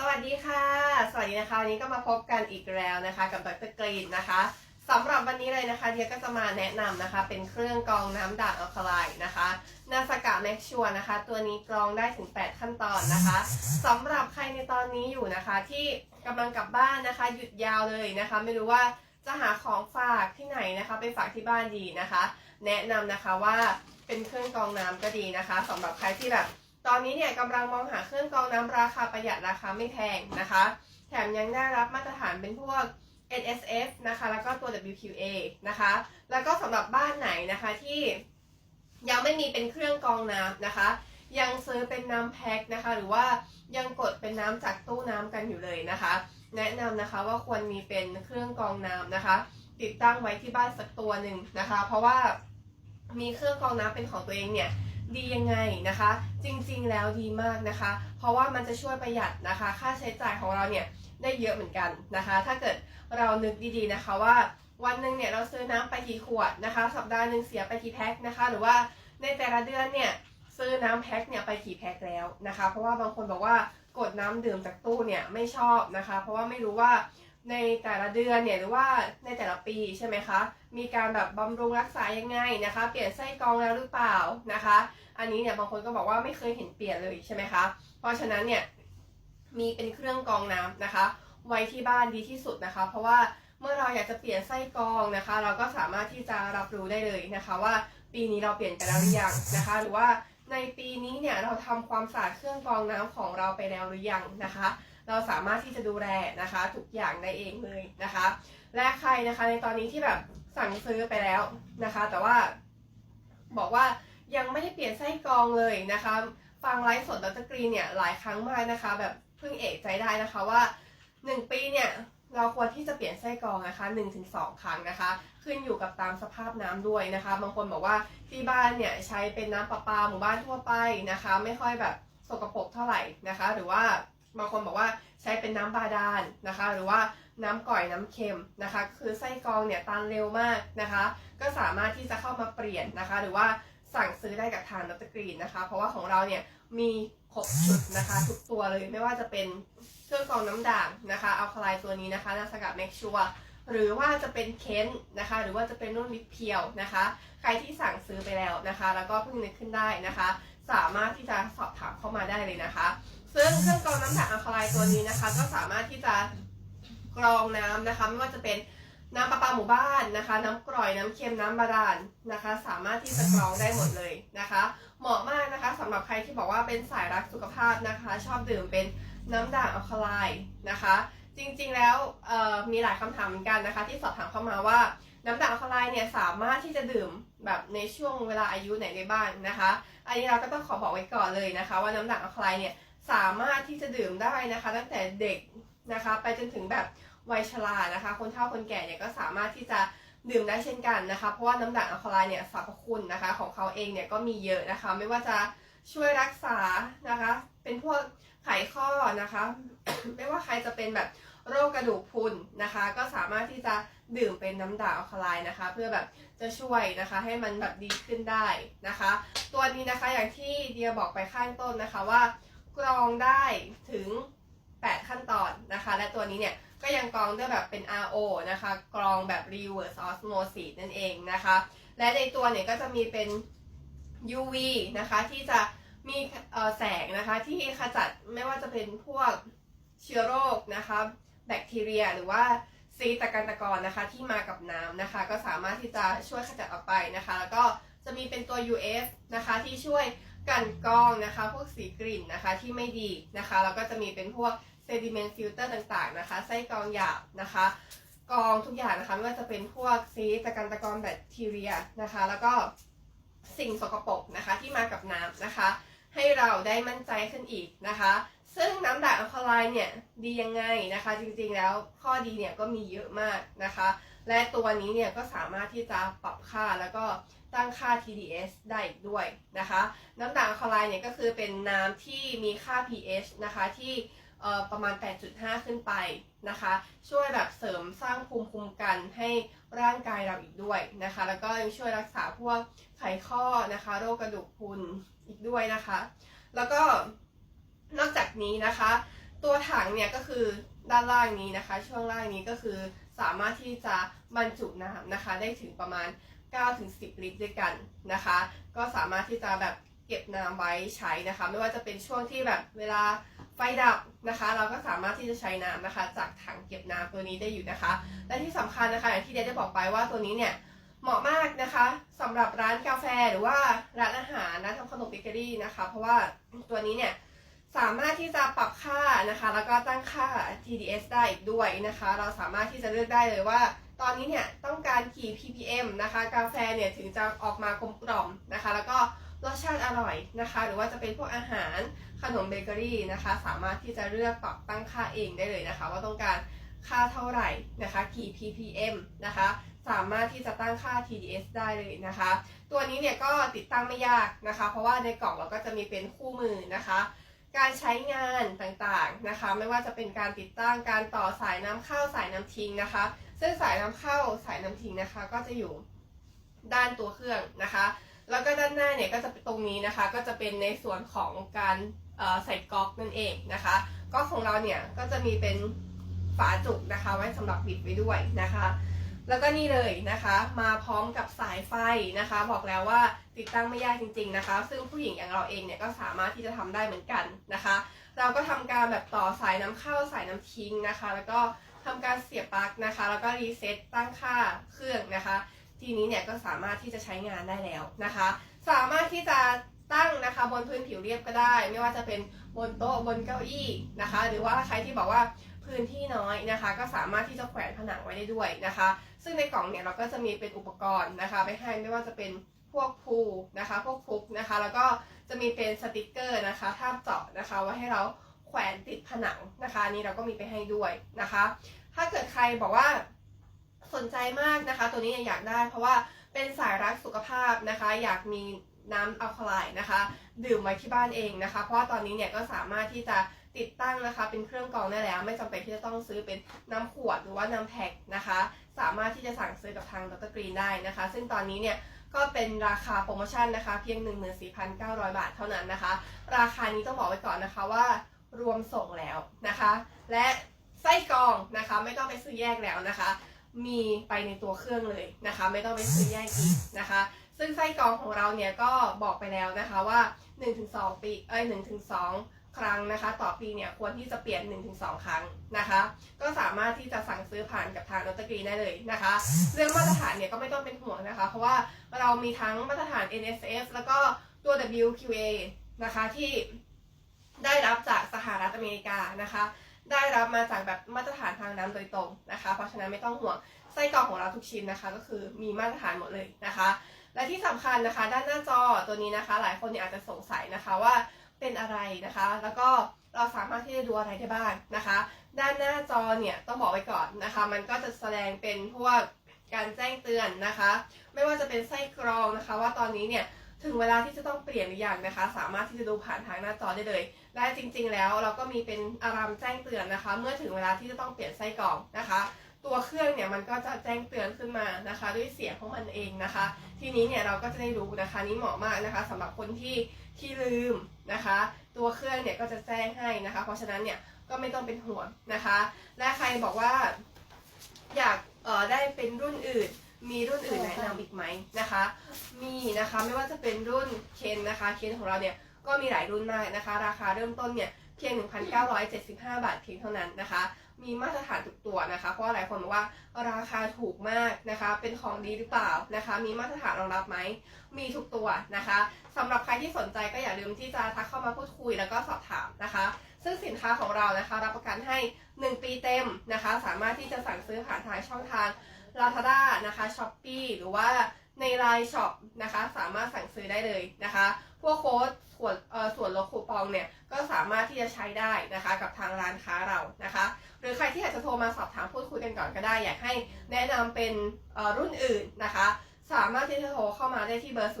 สวัสดีค่ะ สวัสดีนะคะ วันนี้ก็มาพบกันอีกแล้วนะคะ กับดรกรีนนะคะสำหรับวันนี้เลยนะคะเดียก็จะมาแนะนำนะคะ เป็นเครื่องกรองน้ำด่างอัลคาไลน์นะคะนาสกะแม็กชัวนะคะ ตัวนี้กรองได้ถึง 8 ขั้นตอนนะคะสำหรับใครในตอนนี้อยู่นะคะ ที่กำลังกลับบ้านนะคะ หยุดยาวเลยนะคะ ไม่รู้ว่าจะหาของฝากที่ไหนนะคะ ไปฝากที่บ้านดีนะคะ แนะนำนะคะว่าเป็นเครื่องกรองน้ำก็ดีนะคะสำหรับใครที่แบบ ตอนนี้เนี่ยกำลังมองหาเครื่องกรองน้ำราคาประหยัดราคาไม่แพงนะคะ แถมยังได้รับมาตรฐานเป็นพวก NSF นะคะ แล้วก็ตัว WQA นะคะ แล้วก็สำหรับบ้านไหนนะคะที่ยังไม่มีเป็นเครื่องกรองน้ำนะคะ ยังซื้อเป็นน้ำแพ็คนะคะ หรือว่ายังกดเป็นน้ำจากตู้น้ำกันอยู่เลยนะคะ แนะนำนะคะว่าควรมีเป็นเครื่องกรองน้ำนะคะ ติดตั้งไว้ที่บ้านสักตัวหนึ่งนะคะ เพราะว่ามีเครื่องกรองน้ำเป็นของตัวเองเนี่ย ดียังไงนะคะ จริงๆแล้วดีมากนะคะ เพราะว่ามันจะช่วยประหยัดนะคะ ค่าใช้จ่ายของเราเนี่ยได้เยอะเหมือนกันนะคะ ถ้าเกิดเรานึกดีๆนะคะว่าวันหนึ่งเนี่ยเราซื้อน้ำไปกี่ขวดนะคะ สัปดาห์หนึ่งเสียไปกี่แพ็คนะคะ หรือว่าในแต่ละเดือนเนี่ยซื้อน้ำแพ็คเนี่ยไปกี่แพ็คแล้วนะคะ เพราะว่าบางคนบอกว่ากดน้ำดื่มจากตู้เนี่ยไม่ชอบนะคะ เพราะว่าไม่รู้ว่า ในแต่ละเดือนเนี่ยหรือว่าในแต่ละปีใช่ไหมคะ มีการแบบบำรุงรักษายังไงนะคะ เปลี่ยนไส้กรองแล้วหรือเปล่านะคะ อันนี้เนี่ยบางคนก็บอกว่าไม่เคยเห็นเปลี่ยนเลยใช่ไหมคะ เพราะฉะนั้นเนี่ยมีเป็นเครื่องกรองน้ำนะคะ ไว้ที่บ้านดีที่สุดนะคะ เพราะว่าเมื่อเราอยากจะเปลี่ยนไส้กรองนะคะ เราก็สามารถที่จะรับรู้ได้เลยนะคะ ว่าปีนี้เราเปลี่ยนไปแล้วหรือยังนะคะ หรือว่าในปีนี้เนี่ยเราทำความสะอาดเครื่องกรองน้ำของเราไปแล้วหรือยังนะคะ เราสามารถที่จะดูแลนะคะทุกอย่างได้เองเลยนะคะ และใครนะคะในตอนนี้ที่แบบสั่งซื้อไปแล้วนะคะ แต่ว่าบอกว่ายังไม่ได้เปลี่ยนไส้กรองเลยนะคะ ฟังไลฟ์สดดรกรีนเนี่ยหลายครั้งมากนะคะ แบบเพิ่งเอกใจได้นะคะว่า 1 ปีเนี่ยเราควรที่จะเปลี่ยนไส้กรองนะคะ 1-2 ครั้งนะคะ ขึ้นอยู่กับตามสภาพน้ำด้วยนะคะ บางคนบอกว่าที่บ้านเนี่ยใช้เป็นน้ำประปาหมู่บ้านทั่วไปนะคะ ไม่ค่อยแบบสกปรกเท่าไหร่นะคะ หรือว่า บางคนบอกว่าใช้เป็นน้ำบาดาลนะคะ หรือว่าน้ำก่อยน้ำเค็มนะคะ คือไส้กรองเนี่ยตันเร็วมากนะคะ ก็สามารถที่จะเข้ามาเปลี่ยนนะคะ หรือว่าสั่งซื้อได้กับทางดรกรีนนะคะ เพราะว่าของเราเนี่ยมีครบชุดนะคะ ทุกตัวเลยไม่ว่าจะเป็นเครื่องกรองน้ำด่างนะคะเอาคลายตัวนี้นะคะนาสกัดเมกชัวหรือว่าจะเป็นเค้นนะคะ หรือว่าจะเป็นนุ่นลิปเพียวนะคะ ใครที่สั่งซื้อไปแล้วนะคะ แล้วก็เพิ่งนึกขึ้นได้นะคะ สามารถที่จะสอบถามเข้ามาได้เลยนะคะ ซึ่งเครื่องกรองน้ำด่างอะคาไลตัวนี้นะคะ ก็สามารถที่จะกรองน้ำนะคะ ไม่ว่าจะเป็นน้ำประปาหมู่บ้านนะคะ น้ำกร่อยน้ำเค็มน้ำบาดาลนะคะ สามารถที่จะกรองได้หมดเลยนะคะ เหมาะมากนะคะสำหรับใครที่บอกว่าเป็นสายรักสุขภาพนะคะ ชอบดื่มเป็นน้ำด่างอะคาไลนะคะ จริงๆแล้วมีหลายคำถามเหมือนกันนะคะ ที่สอบถามเข้ามาว่าน้ำด่างอะคาไลเนี่ยสามารถที่จะดื่มแบบในช่วงเวลาอายุไหนได้บ้างนะคะ อันนี้เราก็ต้องขอบอกไว้ก่อนเลยนะคะ ว่าน้ำด่างอะคาไลเนี่ย สามารถที่จะดื่มได้นะคะตั้งแต่เด็กนะคะไปจนถึงแบบวัยชรานะคะ คนเฒ่าคนแก่เนี่ยก็สามารถที่จะดื่มได้เช่นกันนะคะ เพราะว่าน้ำด่างอะคาไลเนี่ยสรรพคุณนะคะของเขาเองเนี่ยก็มีเยอะนะคะ ไม่ว่าจะช่วยรักษานะคะ เป็นพวกไขข้อนะคะ ไม่ว่าใครจะเป็นแบบโรคกระดูกพรุนนะคะ ก็สามารถที่จะดื่มเป็นน้ำด่างอะคาไลนะคะ เพื่อแบบจะช่วยนะคะให้มันแบบดีขึ้นได้นะคะ ตัวนี้นะคะอย่างที่เดียบอกไปข้างต้นนะคะว่า กรองได้ถึง 8 ขั้นตอนนะคะ และตัวนี้เนี่ยก็ยังกรองด้วยแบบเป็น RO นะคะ กรองแบบ reverse osmosis นั่นเองนะคะ และในตัวเนี่ยก็จะมีเป็น UV นะคะที่จะมีแสงนะคะที่ขจัดไม่ว่าจะเป็นพวกเชื้อโรคนะคะ แบคทีเรียหรือว่าซีตะกันตะกอนนะคะที่มากับน้ำนะคะ ก็สามารถที่จะช่วยขจัดออกไปนะคะ แล้วก็จะมีเป็นตัว UF นะคะที่ช่วย กันกรองนะคะ พวกสีกลิ่นนะคะที่ไม่ดีนะคะแล้วก็จะมีเป็นพวก sediment filter ต่างๆนะคะไส้กรองหยาบนะคะกรองทุกอย่างนะคะไม่ว่าจะเป็นพวกซีสตะกันตะกอนแบคทีเรียนะคะ แล้วก็สิ่งสกปรกนะคะที่มากับน้ำนะคะ ให้เราได้มั่นใจขึ้นอีกนะคะ ซึ่งน้ำด่างอะคาไลน์เนี่ยดียังไงนะคะ จริงๆแล้วข้อดีเนี่ยก็มีเยอะมากนะคะ และตัวนี้เนี่ยก็สามารถที่จะปรับค่าแล้วก็ ตั้งค่า TDS ได้อีกด้วยนะคะ น้ำด่างอะคาไลน์เนี่ยก็คือเป็นน้ำที่มีค่า pH นะคะที่ประมาณ 8.5 ขึ้นไปนะคะ ช่วยแบบเสริมสร้างภูมิคุ้มกันให้ร่างกายเราอีกด้วยนะคะ แล้วก็ยังช่วยรักษาพวกไขข้อนะคะ โรคกระดูกพรุนอีกด้วยนะคะ แล้วก็นอกจากนี้นะคะ ตัวถังเนี่ยก็คือด้านล่างนี้นะคะ ช่วงล่างนี้ก็คือสามารถที่จะบรรจุน้ำนะคะ ได้ถึงประมาณ 9-10 ลิตรด้วยกันนะคะ ก็สามารถที่จะแบบเก็บน้ำไว้ใช้นะคะ ไม่ว่าจะเป็นช่วงที่แบบเวลาไฟดับนะคะ เราก็สามารถที่จะใช้น้ำนะคะ จากถังเก็บน้ำตัวนี้ได้อยู่นะคะ และที่สำคัญนะคะอย่างที่เดได้บอกไปว่าตัวนี้เนี่ยเหมาะมากนะคะสำหรับร้านกาแฟหรือว่าร้านอาหารร้านทำขนมเบเกอรี่นะคะ เพราะว่าตัวนี้เนี่ยสามารถที่จะปรับค่านะคะ แล้วก็ตั้งค่า TDS ได้อีกด้วยนะคะ เราสามารถที่จะเลือกได้เลยว่า ตอนนี้เนี่ยต้องการกี่ ppm นะคะ กาแฟเนี่ยถึงจะออกมากลมกล่อมนะคะ แล้วก็รสชาติอร่อยนะคะ หรือว่าจะเป็นพวกอาหารขนมเบเกอรี่นะคะ สามารถที่จะเลือกปรับตั้งค่าเองได้เลยนะคะ ว่าต้องการค่าเท่าไหร่นะคะกี่ ppm นะคะ สามารถที่จะตั้งค่า TDS ได้เลยนะคะ ตัวนี้เนี่ยก็ติดตั้งไม่ยากนะคะ เพราะว่าในกล่องเราก็จะมีเป็นคู่มือนะคะ การใช้งานต่างๆนะคะ ไม่ว่าจะเป็นการติดตั้งการต่อสายน้ำเข้าสายน้ำทิ้งนะคะ ซึ่งสายน้ำเข้าสายน้ำทิ้งนะคะ ก็จะอยู่ด้านตัวเครื่องนะคะ แล้วก็ด้านหน้าเนี่ยก็จะเป็นตรงนี้นะคะ ก็จะเป็นในส่วนของการใส่ก๊อกนั่นเองนะคะก๊อกของเราเนี่ยก็จะมีเป็นฝาจุกนะคะ ไว้สำหรับปิดไว้ด้วยนะคะ แล้วก็นี่เลยนะคะ มาพร้อมกับสายไฟนะคะ บอกแล้วว่า ติดตั้งไม่ยากจริง ๆนะคะ ซึ่งผู้หญิงอย่างเราเองเนี่ยก็สามารถที่จะทำได้เหมือนกันนะคะ เราก็ทำการแบบต่อสายน้ำเข้าสายน้ำทิ้งนะคะ แล้วก็ทำการเสียบปลั๊กนะคะ แล้วก็รีเซ็ตตั้งค่าเครื่องนะคะ ทีนี้เนี่ยก็สามารถที่จะใช้งานได้แล้วนะคะ สามารถที่จะตั้งนะคะบนพื้นผิวเรียบก็ได้ ไม่ว่าจะเป็นบนโต๊ะบนเก้าอี้นะคะ หรือว่าใครที่บอกว่าพื้นที่น้อยนะคะ ก็สามารถที่จะแขวนผนังไว้ได้ด้วยนะคะ ซึ่งในกล่องเนี่ยเราก็จะมีเป็นอุปกรณ์นะคะ ไปให้ไม่ว่าจะเป็น วกพูนะคะ พวกฟุกนะคะ แล้วก็จะมีเป็นสติกเกอร์นะคะท่าเจาะนะคะไว้ให้เราแขวนติดผนังนะคะนี้เราก็มีไปให้ด้วยนะคะ ถ้าเกิดใครบอกว่าสนใจมากนะคะ ตัวนี้อยากได้เพราะว่าเป็นสายรักสุขภาพนะคะ อยากมีน้ำอัลคาไลน์นะคะ ดื่มไว้ที่บ้านเองนะคะ เพราะว่าตอนนี้เนี่ยก็สามารถที่จะติดตั้งนะคะ เป็นเครื่องกรองได้แล้ว ไม่จำเป็นที่จะต้องซื้อเป็นน้ำขวดหรือว่าน้ำแพ็คนะคะ สามารถที่จะสั่งซื้อกับทางดรกรีนได้นะคะ ซึ่งตอนนี้เนี่ย ก็เป็นราคาโปรโมชั่นนะคะ เพียง 14,900 บาทเท่านั้นนะคะ ราคานี้ต้องบอกไว้ก่อนนะคะว่ารวมส่งแล้วนะคะ และไส้กรองนะคะ ไม่ต้องไปซื้อแยกแล้วนะคะ มีไปในตัวเครื่องเลยนะคะ ไม่ต้องไปซื้อแยกอีกนะคะ ซึ่งไส้กรองของเราเนี่ยก็บอกไปแล้วนะคะว่า 1-2 ปีเอ้ย1-2 ครั้งนะคะ ต่อปีเนี่ยควรที่จะเปลี่ยน 1-2 ครั้งนะคะ ก็สามารถที่จะสั่งซื้อผ่านกับทางดรกรีได้เลยนะคะ เรื่องมาตรฐานเนี่ยก็ไม่ต้องเป็นห่วงนะคะ เพราะว่าเรามีทั้งมาตรฐาน NSF แล้วก็ตัว WQA นะคะที่ได้รับจากสหรัฐอเมริกานะคะ ได้รับมาจากแบบมาตรฐานทางน้ำโดยตรงนะคะ เพราะฉะนั้นไม่ต้องห่วงไส้กรอกของเราทุกชิ้นนะคะ ก็คือมีมาตรฐานหมดเลยนะคะ และที่สำคัญนะคะ ด้านหน้าจอตัวนี้นะคะ หลายคนเนี่ยอาจจะสงสัยนะคะว่า เป็นอะไรนะคะ แล้วก็เราสามารถที่จะดูอะไรได้บ้างนะคะ ด้านหน้าจอเนี่ยต้องบอกไว้ก่อนนะคะ มันก็จะแสดงเป็นพวกการแจ้งเตือนนะคะ ไม่ว่าจะเป็นไส้กรองนะคะ ว่าตอนนี้เนี่ยถึงเวลาที่จะต้องเปลี่ยนหรือยังนะคะ สามารถที่จะดูผ่านทางหน้าจอได้เลย และจริง ๆ แล้วเราก็มีเป็นอารามแจ้งเตือนนะคะ เมื่อถึงเวลาที่จะต้องเปลี่ยนไส้กรองนะคะ ตัวเครื่องเนี่ยมันก็จะแจ้งเตือนขึ้นมานะคะ ด้วยเสียงของมันเองนะคะ ทีนี้เนี่ยเราก็จะได้รู้นะคะนี่เหมาะมากนะคะสำหรับคนที่ที่ลืมนะคะ ตัวเครื่องเนี่ยก็จะแจ้งให้นะคะ เพราะฉะนั้นเนี่ยก็ไม่ต้องเป็นห่วงนะคะ และใครบอกว่าอยากเอ่อได้เป็นรุ่นอื่น มีรุ่นอื่นแนะนำอีกไหมนะคะ มีนะคะไม่ว่าจะเป็นรุ่นเคนนะคะเคนของเราเนี่ยก็มีหลายรุ่นมากนะคะ ราคาเริ่มต้นเนี่ยเพียง 1,975 บาทเพียงเท่านั้นนะคะ มีมาตรฐานทุกตัวนะคะ เพราะว่าหลายคนบอกว่าราคาถูกมากนะคะ เป็นของดีหรือเปล่านะคะ มีมาตรฐานรองรับไหม มีทุกตัวนะคะสำหรับใครที่สนใจก็อย่าลืมที่จะทักเข้ามาพูดคุยแล้วก็สอบถามนะคะ ซึ่งสินค้าของเรานะคะ รับประกันให้ 1 ปีเต็มนะคะ สามารถที่จะสั่งซื้อผ่านทางช่องทาง Lazada นะคะ Shopee หรือว่า ใน Line Shop นะคะ สามารถสั่งซื้อได้เลยนะคะ พวกโค้ดส่วนเอ่อส่วนลดคูปองเนี่ยก็สามารถที่จะใช้ได้นะคะ กับทางร้านค้าเรานะคะ หรือใครที่อยากจะโทรมาสอบถามพูดคุยกันก่อนก็ได้ อยากให้แนะนำเป็นเอ่อรุ่นอื่นนะคะ สามารถที่จะโทรเข้ามาได้ที่เบอร์ 092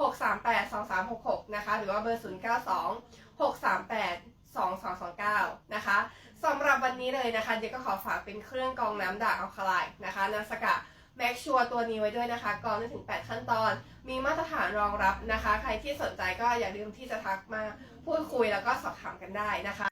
638 2366 นะคะ หรือว่าเบอร์ 092 638 2229 นะคะสำหรับวันนี้เลยนะคะ เดี๋ยวก็ขอฝากเป็นเครื่องกรองน้ำด่างอัลคาไลน์นะคะนาสกะ แม็กชัวตัวนี้ไว้ด้วยนะคะกรองได้ถึง 8 ขั้นตอน มีมาตรฐานรองรับนะคะ ใครที่สนใจก็อย่าลืมที่จะทักมาพูดคุยแล้วก็สอบถามกันได้นะคะ